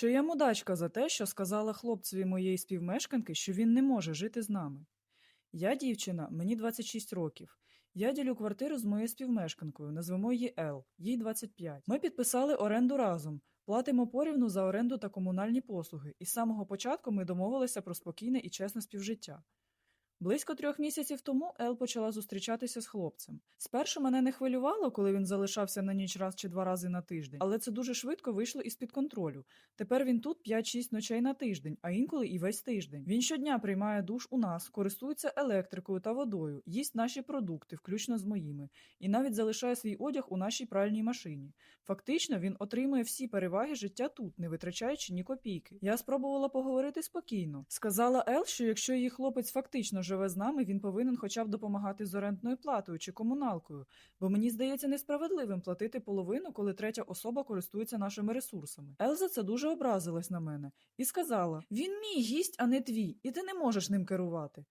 Що я мудачка за те, що сказала хлопцеві моєї співмешканки, що він не може жити з нами. Я дівчина, мені 26 років. Я ділю квартиру з моєю співмешканкою, назвемо її Ел, їй 25. Ми підписали оренду разом, платимо порівну за оренду та комунальні послуги, і з самого початку ми домовилися про спокійне і чесне співжиття. Близько трьох місяців тому Ел почала зустрічатися з хлопцем. Спершу мене не хвилювало, коли він залишався на ніч раз чи два рази на тиждень, але це дуже швидко вийшло із-під контролю. Тепер він тут 5-6 ночей на тиждень, а інколи і весь тиждень. Він щодня приймає душ у нас, користується електрикою та водою, їсть наші продукти, включно з моїми, і навіть залишає свій одяг у нашій пральній машині. Фактично, він отримує всі переваги життя тут, не витрачаючи ні копійки. Я спробувала поговорити спокійно. Сказала Ел, що якщо її хлопець фактично живе з нами, він повинен хоча б допомагати з орендною платою чи комуналкою, бо мені здається несправедливим платити половину, коли третя особа користується нашими ресурсами. Елза це дуже образилась на мене і сказала: Він мій гість, а не твій, і ти не можеш ним керувати.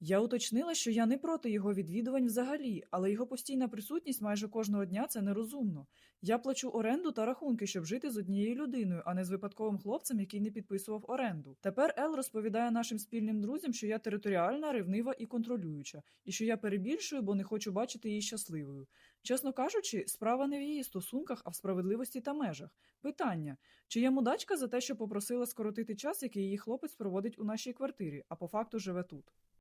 Я уточнила, що я не проти його відвідувань взагалі, але його постійна присутність майже кожного дня це нерозумно. Я плачу оренду та рахунки, щоб жити з однією людиною, а не з випадковим хлопцем, який не підписував оренду. Тепер Ел розповідає нашим спільним друзям, що я територіальна, ревнива і контролююча, і що я перебільшую, бо не хочу бачити її щасливою. Чесно кажучи, справа не в її стосунках, а в справедливості та межах. Питання: чи я мудачка за те, що попросила скоротити час, який її хлопець проводить у нашій квартирі, а по факту живе тут?